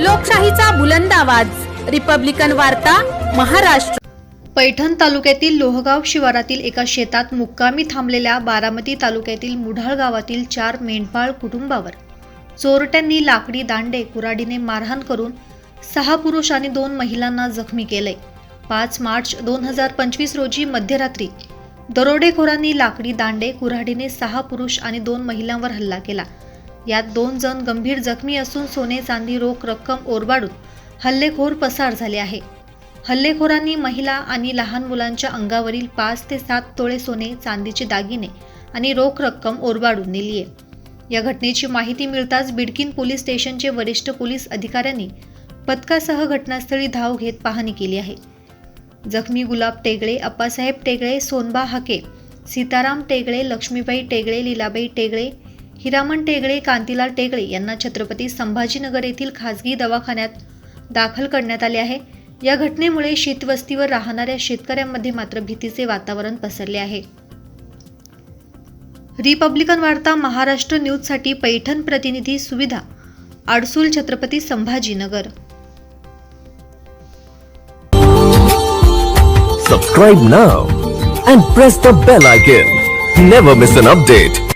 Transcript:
लोकशाहीचा बुलंद आवाज. रिपब्लिकन वार्ता महाराष्ट्र. पैठण तालुक्यातील लोहगाव शिवारातील एका शेतात मुक्कामी थांबलेल्या बारामती तालुक्यातील मुढाळ गावातील चार मेंढपाळ कुटुंबावर चोरट्यांनी लाकडी दांडे कुऱ्हाडीने मारहाण करून सहा पुरुष आणि दोन महिलांना जखमी केले. पाच मार्च दोन हजार पंचवीस रोजी मध्यरात्री दरोडेखोरांनी लाकडी दांडे कुऱ्हाडीने सहा पुरुष आणि दोन महिलांवर हल्ला केला. यात दोन जण गंभीर जखमी असून सोने चांदी रोख रक्कम ओरबाडून हल्लेखोर पसार झाले आहे. हल्लेखोरांनी महिला आणि लहान मुलांच्या अंगावरील पाच ते सात तोळे सोने चांदीचे दागिने आणि रोख रक्कम ओरबाडून नेली आहे. या घटनेची माहिती मिळताच बिडकिन पोलीस स्टेशनचे वरिष्ठ पोलीस अधिकाऱ्यांनी पथकासह घटनास्थळी धाव घेत पाहणी केली आहे. जखमी गुलाब टेगळे अप्पासाहेब टेगळे सोनबा हाके सीताराम टेगळे लक्ष्मीबाई टेगळे लीलाबाई टेगळे हिरामण टेगळे कांतीलाल टेगळे यांना छत्रपती संभाजीनगर येथील खासगी दवाखान्यात दाखल करण्यात आले आहे. या घटनेमुळे शीतवस्तीवर राहणाऱ्या शेतकऱ्यांमध्ये मात्र भीतीचे वातावरण पसरले आहे. रिपब्लिकन वार्ता महाराष्ट्र न्यूजसाठी पैठण प्रतिनिधी Suvidha Adsul Chhatrapati Sambhajinagar. Subscribe now and press the bell icon never miss an update